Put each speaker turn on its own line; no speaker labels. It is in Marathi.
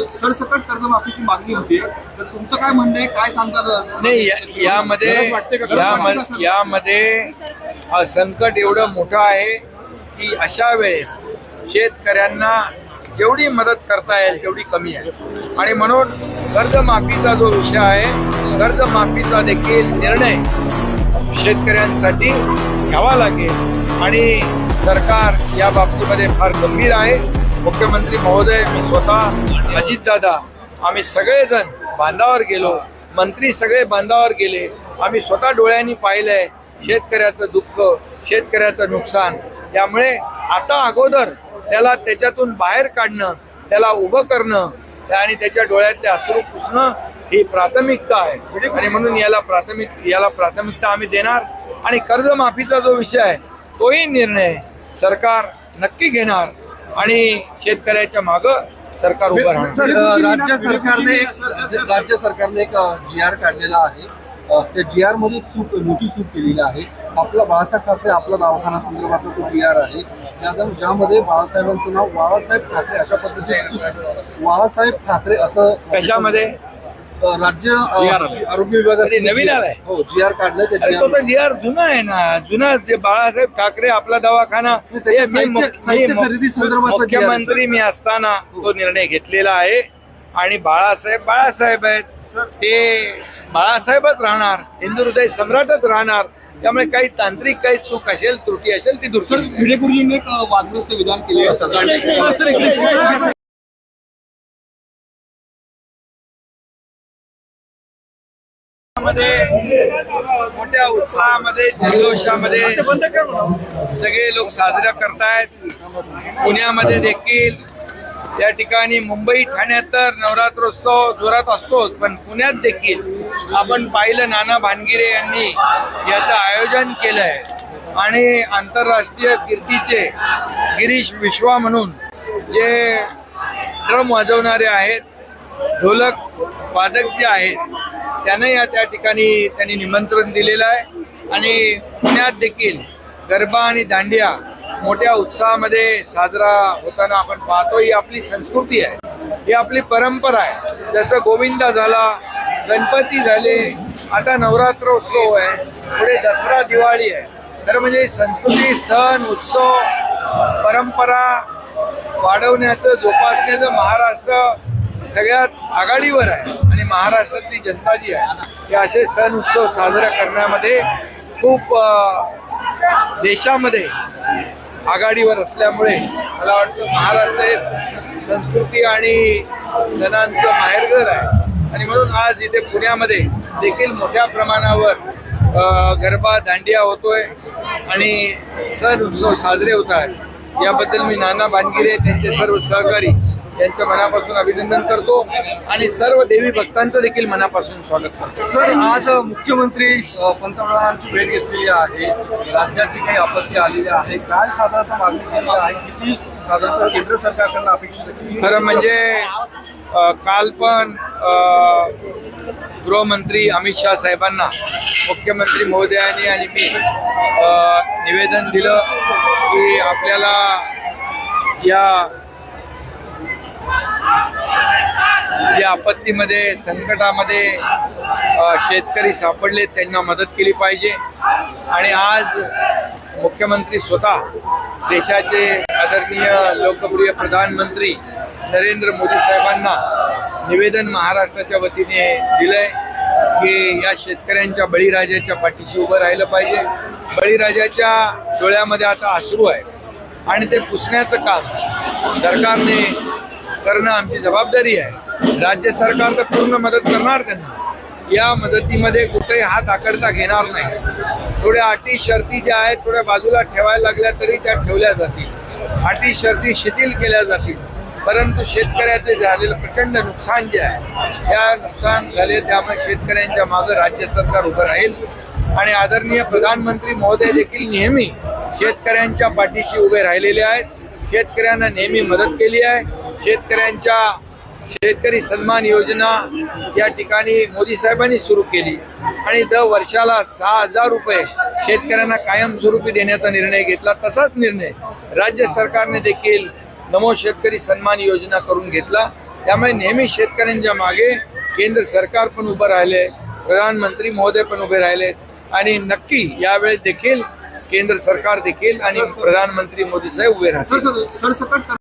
सरसकट कर्जमाफीची मागणी होती. तर तुमचं काय म्हणणं आहे? काय सांगतात
नाही या- यामध्ये याम-? यामध्ये अ, संकट एवढं मोठं आहे की अशा वेळेस शेतकऱ्यांना जेवढी मदत करता येईल तेवढी कमी आहे. आणि म्हणून कर्जमाफीचा जो विषय आहे कर्जमाफीचा देखील निर्णय शेतकऱ्यांसाठी घ्यावा लागेल. आणि सरकार या बाबतीमध्ये फार गंभीर आहे. मुख्यमंत्री महोदय मी स्वतः अजितदादा आम्ही सगळेजण बांधावर गेलो. मंत्री सगळे बांधावर गेले. आम्ही स्वतः डोळ्यांनी पाहिलंय शेतकऱ्याचं दुःख शेतकऱ्याचं नुकसान. त्यामुळे आता अगोदर त्याला त्याच्यातून बाहेर काढणं त्याला उभं करणं आणि त्याच्या डोळ्यातले अश्रू पुसणं ही प्राथमिकता आहे. आणि म्हणून याला प्राथमिक याला प्राथमिकता आम्ही देणार. आणि कर्जमाफीचा जो विषय आहे तोही निर्णय सरकार नक्की घेणार. आणि शेतकऱ्याच्या मागं सरकार उभं राहणार.
सर अ, राज्य सरकारने एक राज्य सरकारने एक जी आर काढलेला आहे. अ, त्या जी आरमध्ये चूक मोठी चूक केलेली आहे. आपला बाळासाहेब ठाकरे आपला दवाखाना संदर्भातला तो जी आर आहे. ज्या- ज्यामध्ये बाळासाहेबांचं नाव बाळासाहेब ठाकरे अशा पद्धतीने चूक बाळासाहेब ठाकरे असं
कशामध्ये?
राज्य आरोग्य विभागात
ते नवीन आलंय?
हो जी आर काढलंय
तो तर जी आर जुना आहे ना जुना जे बाळासाहेब ठाकरे आपला दवाखाना हे मुख्यमंत्री मी असताना तो निर्णय घेतलेला आहे आणि बाळासाहेब बाळासाहेब आहेत ते बाळासाहेबच राहणार हिंदू हृदय सम्राटच राहणार त्यामुळे काही तांत्रिक काही चूक असेल त्रुटी असेल ती दूर
सर
केली जाईल.
भिडे गुरुजींनी एक अ, वादग्रस्त विधान केले
मध्ये मोठ्या उत्साहामध्ये जल्लोषामध्ये सगळे लोक साजरा करतायत. पुण्यामध्ये देखील त्या ठिकाणी मुंबई ठाण्यात तर नवरात्रोत्सव जोरात असतोच पण पुण्यात देखील आपण पाहिलं नाना भानगिरे यांनी याचं आयोजन केलंय. आणि आंतरराष्ट्रीय कीर्तीचे गिरीश विश्वा म्हणून जे ड्रम वाजवणारे आहेत ढोलक वादक जे आहेत त्यांना या त्या ठिकाणी त्यांनी निमंत्रण दिलेलं आहे. आणि पुण्यात देखील गरबा आणि दांडिया मोठ्या उत्साहामध्ये साजरा होताना आपण पाहतो ही आपली संस्कृती आहे. ही आपली परंपरा आहे. जसं गोविंदा झाला गणपती झाले आता नवरात्रोत्सव आहे. पुढे दसरा दिवाळी आहे. तर म्हणजे संस्कृती सण उत्सव परंपरा वाढवण्याचं जोपासण्याचं महाराष्ट्र सगळ्यात आघाडीवर आहे. महाराष्ट्रातली जनता जी आहे ते असे सण उत्सव साजरा करण्यामध्ये खूप देशामध्ये आघाडीवर असल्यामुळे मला वाटतं महाराष्ट्र हे संस्कृती आणि सणांचं माहेरघर आहे. आणि म्हणून आज इथे पुण्यामध्ये देखील मोठ्या प्रमाणावर गरबा दांडिया होतोय आणि सण उत्सव साजरे होत आहेत. याबद्दल मी नाना बानगिरे त्यांचे सर्व सहकारी यांचं मनापासून अभिनंदन करतो आणि सर्व देवी भक्तांचं देखील मनापासून स्वागत करतो.
सर आज मुख्यमंत्री पंतप्रधानांची भेट घेतलेली आहे. राज्याची काही आपत्ती आलेली आहे. काय साधारणतः मागणी केलेली आहे? किती साधारणतः केंद्र सरकारकडनं अपेक्षित आहे?
खरं म्हणजे काल पण गृहमंत्री अमित शहा साहेबांना मुख्यमंत्री महोदयांनी आणि मी निवेदन दिलं की आपल्याला या या आपत्तीमध्ये संकटामध्ये शेतकरी सापडले त्यांना मदत केली पाहिजे. आणि आज मुख्यमंत्री स्वतः देशाचे आदरणीय लोकप्रिय प्रधानमंत्री नरेंद्र मोदी साहेबांना निवेदन महाराष्ट्राच्या वतीने दिलंय की या शेतकऱ्यांच्या बळीराजाच्या पाठीशी उभं राहिलं पाहिजे. बळीराजाच्या डोळ्यामध्ये आता आश्रू आहे आणि ते पुसण्याचं काम सरकारने करणं आमची जबाबदारी आहे. राज्य सरकार तर पूर्ण मदत करणार त्यांना. या मदतीमध्ये कुठेही हात आकडता घेणार नाही. थोड्या अटी शर्ती ज्या आहेत थोड्या बाजूला ठेवायला लागल्या तरी त्या ठेवल्या जातील. अटी शर्ती शिथिल केल्या जातील. परंतु शेतकऱ्याचे झालेलं प्रचंड नुकसान जे आहे त्या नुकसान झाले त्यामुळे शेतकऱ्यांच्या मागं राज्य सरकार उभं राहील. आणि आदरणीय प्रधानमंत्री महोदय देखील नेहमी शेतकऱ्यांच्या पाठीशी उभे राहिलेले आहेत. शेतकऱ्यांना नेहमी मदत केली आहे. शेतकऱ्यांच्या शेतकरी सन्मान योजना या ठिकाणी मोदी साहेबांनी सुरू केली. आणि दर वर्षाला सहा हजार रुपये शेतकऱ्यांना कायमस्वरूपी देण्याचा निर्णय घेतला. तसाच निर्णय राज्य सरकारने देखील नमो शेतकरी सन्मान योजना करून घेतला. त्यामुळे नेहमी शेतकऱ्यांच्या मागे केंद्र सरकार पण उभं राहिले प्रधानमंत्री महोदय पण उभे राहिले. आणि नक्की यावेळेस देखील केंद्र सरकार देखील आणि प्रधानमंत्री मोदी साहेब उभे राहतील.